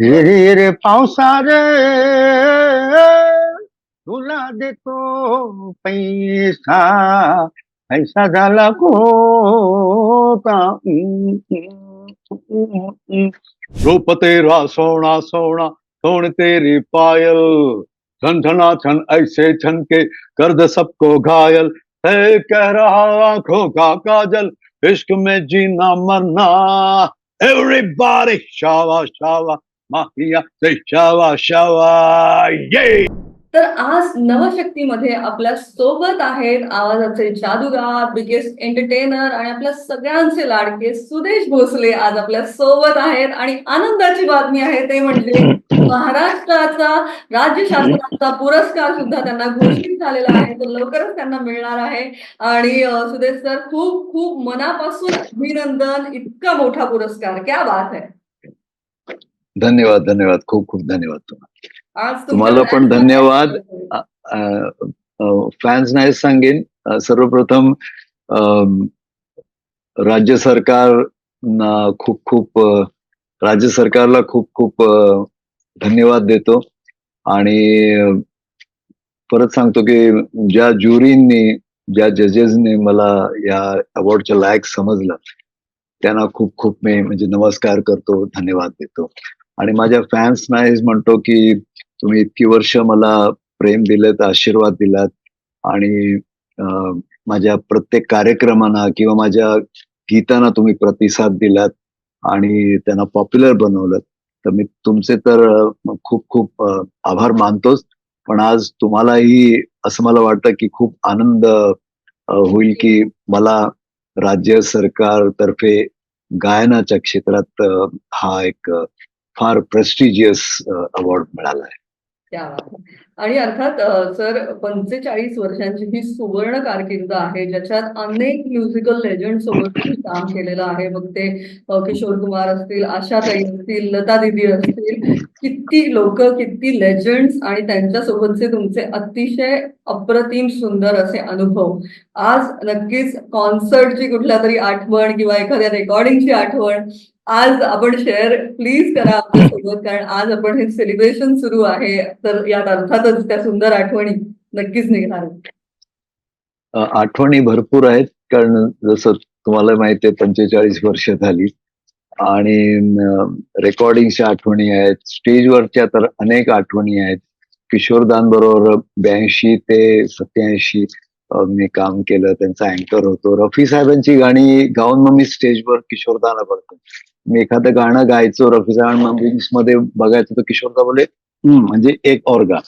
रे रे पावसा रे तुला देतो पैसा पैसा झाला कोता रूप तेरा सोना सोना, सोन तेरी पायल। झन झना छन ऐसे छन के कर दे सबको घायल। है कह रहा आँखों का काजल, इश्क में जीना मरना। एवरीबॉडी शावा शावा माहिया से शावा शावा ये तर आज नवशक्तीमध्ये आपल्यासोबत आहेत आवाजाचे जादूगार बिगेस्ट एंटरटेनर आणि आपल्या सगळ्यांचे लाडके सुदेश भोसले आज आपल्यासोबत आहेत आणि आनंदाची बातमी आहे ते म्हणजे महाराष्ट्राचा राज्य शासनाचा पुरस्कार सुद्धा त्यांना घोषित झालेला आहे. तो लवकरच त्यांना मिळणार आहे. आणि सुदेश सर खूप खूप मनापासून अभिनंदन. इतका मोठा पुरस्कार. क्या बात आहे. धन्यवाद धन्यवाद. खूप खूप धन्यवाद तुम्हाला. तुम्हाला पण धन्यवाद. फॅन्स नाही सांगेन. सर्वप्रथम राज्य सरकार खूप खूप राज्य सरकारला खूप खूप धन्यवाद देतो. आणि परत सांगतो की ज्या ज्युरींनी ज्या जजेसनी मला या अवॉर्डच्या लायक समजलं त्यांना खूप खूप मी म्हणजे नमस्कार करतो धन्यवाद देतो. आणि माझ्या फॅन्स नाही म्हणतो की तुम्ही इतकी वर्ष मला प्रेम दिलेत आशीर्वाद दिलात आणि माझ्या प्रत्येक कार्यक्रमांना किंवा माझ्या गीतांना तुम्ही प्रतिसाद दिलात आणि त्यांना पॉप्युलर बनवलं तर मी तुमचे तर खूप खूप आभार मानतोच. पण आज तुम्हालाही असं मला वाटतं की खूप आनंद होईल की मला राज्य सरकारतर्फे गायनाच्या क्षेत्रात हा एक फार प्रेस्टिजियस अवॉर्ड uh, मिळाला आहे. आणि अर्थात सर पंचेचाळीस वर्षांची ही सुवर्ण कारकिर्द आहे ज्याच्यात अनेक म्युझिकल लेजंड सोबत तुम्ही काम केलेलं आहे. मग ते किशोर कुमार असतील आशाताई असतील लता दिदी असतील किती लोक किती लेजंड्स आणि त्यांच्यासोबतचे तुमचे अतिशय अप्रतिम सुंदर असे अनुभव. आज नक्कीच कॉन्सर्टची कुठल्या तरी आठवण किंवा एखाद्या रेकॉर्डिंगची आठवण आज आपण शेअर प्लीज करा आपल्यासोबत कारण आज आपण हे सेलिब्रेशन सुरू आहे. तर यात अर्थातच त्या सुंदर आठवणी नक्कीच निघणार आठवणी भरपूर आहेत कारण जसं तुम्हाला माहिती आहे पंचेचाळीस वर्ष झाली. आणि रेकॉर्डिंगच्या आठवणी आहेत स्टेजवरच्या तर अनेक आठवणी आहेत. किशोरदान बरोबर ब्याऐंशी ते सत्याऐंशी मी काम केलं त्यांचा अँकर होतो. रफी साहेबांची गाणी गाऊन मग मी स्टेजवर किशोरदाला बघतो. मी एखादं गाणं गायचो रफी साहेबमध्ये बघायचो तर किशोरदा बोले म्हणजे एक ऑर्गा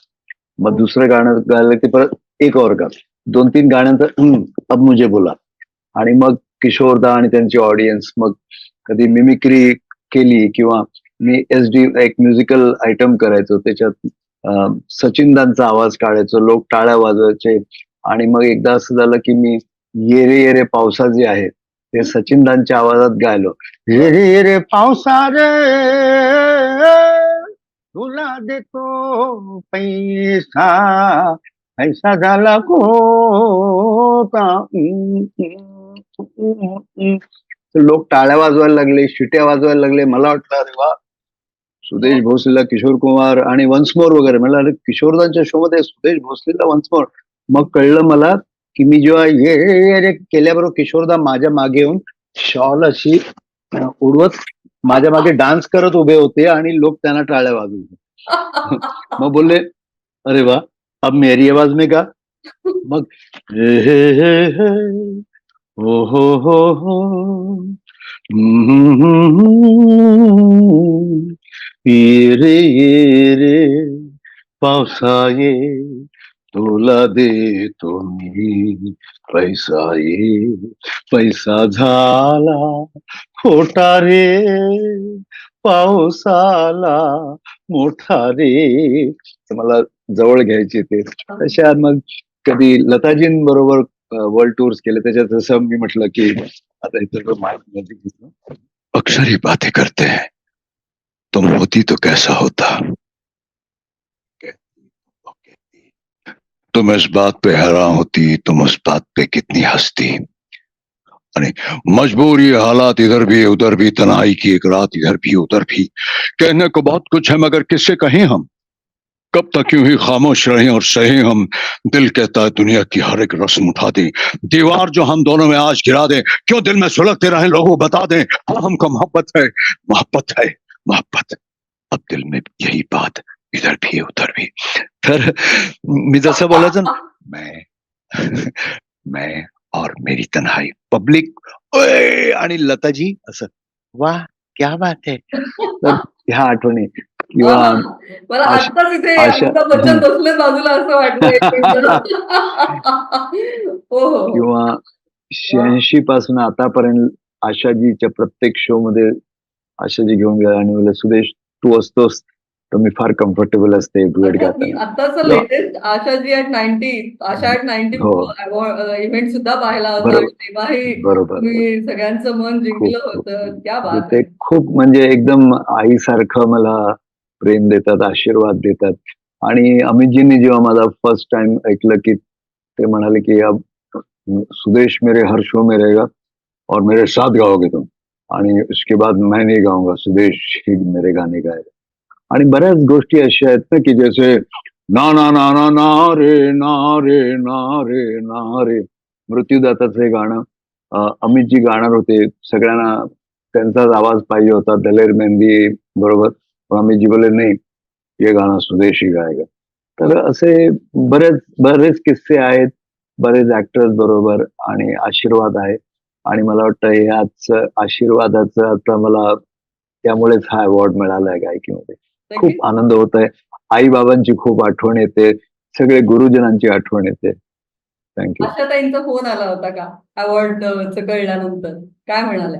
मग दुसरं गाणं गायलं की परत एक ऑर्गा दोन तीन गाण्यांचं अब मुझे बोला. आणि मग किशोरदा आणि त्यांची ऑडियन्स मग कधी मिमिक्री केली किंवा मी एस डी एक म्युझिकल आयटम करायचो. त्याच्यात सचिनदांचा आवाज काढायचो. लोक टाळ्या वाजवायचे. आणि मग एकदा असं झालं की मी येरे येरे पावसा जे आहे ते सचिनदांच्या आवाजात गायलो. येरे येरे पावसा रे तुला देतो पैसा पैसा झाला को लोक टाळ्या वाजवायला लागले शिट्या वाजवायला लागले. मला वाटलं अरे वा सुदेश भोसलेला किशोर कुमार आणि वन्स मोर वगैरे. मला अरे किशोरदांच्या शो मध्ये सुदेश भोसलेला वन्स मोर. मग कळलं मला की मी जेव्हा रे केल्याबरोबर किशोरदा माझ्या मागे येऊन शॉल अशी उडवत माझ्या मागे डान्स करत उभे होते आणि लोक त्यांना टाळ्या वाजवले. मग बोलले अरे वा अब मेरी आवाज में गा. मग हे हे हे हे हो हो हो हो रे पावसा ये तुला देतो मी पैसा ये. पैसा झाला खोटा रे. पावसाला मोठा रे. तर मला जवळ घ्यायचे ते. तशा मग कधी लताजींबरोबर वर्ल्ड टूर्स केले त्याच्यात जसं मी म्हटलं की आता इथं माहिती मध्ये बातें करते. तुम होती तो कैसा होता? तुम इस बात पे हैरान होती, तुम उस बात पे कितनी हंसती। मजबूरी हालात इधर भी उधर भी तनाई की एक रात इधर भी, उधर भी। कहने को बहुत कुछ है, मगर किससे कहें हम? कब तक यूँ ही खामोश रहें और सहें हम? दिल कहता है, दुनिया की हर एक रस्म उठा दें। दीवार जो हम दोनों में आज गिरा दें, क्यों दिल में सुलगते रहें? लोगों बता दें हाँ हमको मोहब्बत है। मोहब्बत है, मोहब्बत। अब दिल में यही बात, इधर भी, उधर भी। तर मी जसं बोलायचं ना मैं मैं और मेरी तन्हाई. पब्लिक आणि लताजी असं वाह क्या बात है. तर ह्या आठवणी किंवा वा, मला आशा- आत्ताच इथे आशा- अमिताभ बच्चन बसले बाजूला असं वाटलं हो हो. किंवा शहाऐंशी पासून आतापर्यंत आशाजीच्या प्रत्येक शो मध्ये आशाजी घेऊन गेला आणि म्हणलं सुदेश तू असतोस. मी फार कम्फर्टेबल असते मी गाताना आत्ताच latest Asha ji at ninety Asha at ninety हो. इव्हेंट सुद्धा पाहिला होता. तेव्हाही बरोबर. तुम्ही सगळ्यांचं मन जिंकलं. होतं. क्या म्हणजे बात ते खूप म्हणजे एकदम आईसारखं मला प्रेम देतात आशीर्वाद देतात. आणि अमितजींनी जेव्हा मला फर्स्ट टाइम ऐकलं की ते म्हणाले की अब सुदेश मेरे हर शो में रहेगा और मेरे साथ गाओगे तुम. आणि उसके बाद मैं नहीं गाऊंगा सुदेश ही मेरे गाणे गाएगा. आणि बऱ्याच गोष्टी अशा आहेत ना की जसे ना ना ना ना ना रे ना रे ना रे ना रे. मृत्यूदाताचं हे गाणं अमितजी गाणार होते. सगळ्यांना त्यांचाच आवाज पाहिजे होता. दलेर मेहंदी बरोबर. पण अमितजी बोले नाही हे गाणं स्वदेशी गायगा तर असे बरेच बरेच किस्से आहेत. बरेच ऍक्टर्स बरोबर आणि आशीर्वाद आहे. आणि मला वाटतं ह्याच आशीर्वादाचं आता मला त्यामुळेच हा अवॉर्ड मिळाला आहे गायकीमध्ये. खूप आनंद होत आहे आई बाबांची खूप आठवण येते. सगळे गुरुजनांची आठवण येते. थँक्यू आशाताईंचा फोन आला होता का? अवॉर्ड कळल्यानंतर. काय म्हणाले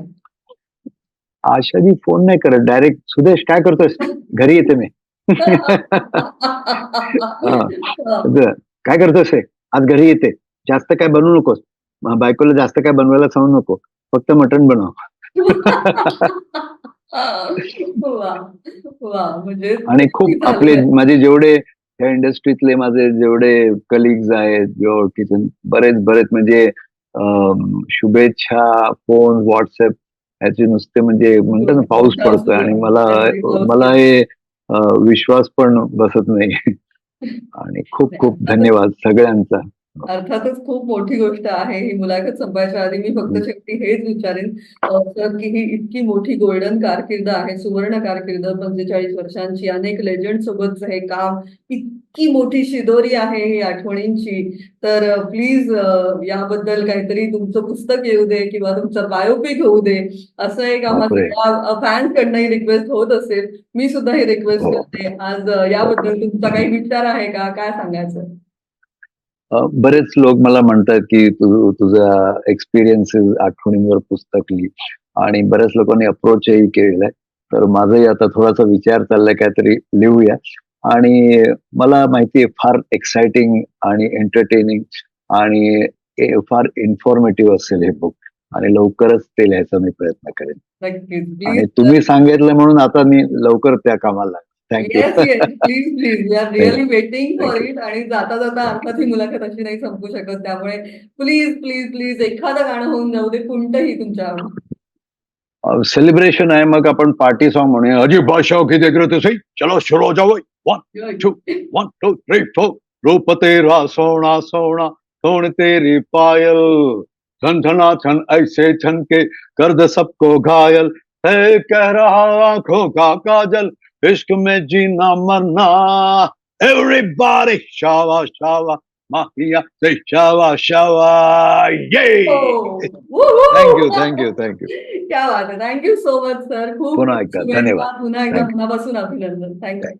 आशाजी फोन नाही करत. डायरेक्ट सुदेश काय करतोस घरी येते मी. काय करतोस हे? आज घरी येते. जास्त काय बनवू नकोस. बायकोला जास्त काय बनवायला सांगू नको. फक्त मटण बनव. म्हणजे आणि खूप आपले माझे जेवढे या इंडस्ट्रीतले माझे जेवढे कलिग्स आहेत जेव्हा ओळखीचे बरेच बरेच म्हणजे शुभेच्छा फोन व्हॉट्सअप ह्याचे नुसते म्हणजे म्हणतात ना पाऊस पडतोय आणि मला मला हे विश्वास पण बसत नाही. आणि खूप खूप धन्यवाद सगळ्यांचा. अर्थातच खूप मोठी गोष्ट आहे. ही मुलाखत संपायच्या आधी मी फक्त शेवटी हेच विचारेन. सर की ही इतकी मोठी गोल्डन कारकीर्द आहे सुवर्ण कारकीर्द पंचेचाळीस वर्षांची अनेक लेजंड सोबतचं हे काम इतकी मोठी शिदोरी आहे ही आठवणींची. तर प्लीज याबद्दल काहीतरी तुमचं पुस्तक येऊ दे किंवा तुमचं बायोपिक होऊ दे. असं एक. आम्हाला फॅन्स कडनं रिक्वेस्ट होत असेल मी सुद्धा ही रिक्वेस्ट हो. करते. आज याबद्दल तुमचा काही विचार आहे का? काय सांगायचं? बरेच लोक मला म्हणतात की तू तुझा एक्सपिरियन्सेस आठवणींवर पुस्तक लिही. आणि बऱ्याच लोकांनी अप्रोचही केलेलाय तर माझाही आता थोडासा विचार चाललाय काहीतरी लिहूया. आणि मला माहिती आहे फार एक्साइटिंग आणि एंटरटेनिंग आणि फार इन्फॉर्मेटिव्ह असेल हे बुक आणि लवकरच ते लिहायचा मी प्रयत्न करेन. आणि तुम्ही सांगितलं म्हणून आता मी लवकर त्या कामाला thank you please please we are really waiting for it आणि जाता जाता अर्थात ही मुलाखत अशी नाही संपू शकत. त्यामुळे प्लीज प्लीज प्लीज एखादं गाणं होऊन जाऊ दे कोणतंही तुमच्या. सेलिब्रेशन आहे. मग आपण पार्टी सॉन्ग म्हणूया. अजी बादशाह की देख रहे थे सही चलो शुरू हो जाओ Two. One two three four रूप तेरा सोना सोना सोन तेरी पायल. छन छना छन ऐसे छन के कर दे सबको घायल. है कह रहा आंखों का काजल. इश्क में जीना मरना एवरीबॉडी शावा शावा माहिया से शावा शावा ये हो. थँक्यू थँक्यू थँक्यू क्या बात आहे थँक्यू सो मच सर खूप पुन्हा एकदा शुभेच्छा. धन्यवाद. पुन्हा एकदा Thank you. मनापासून अभिनंदन थँक्यू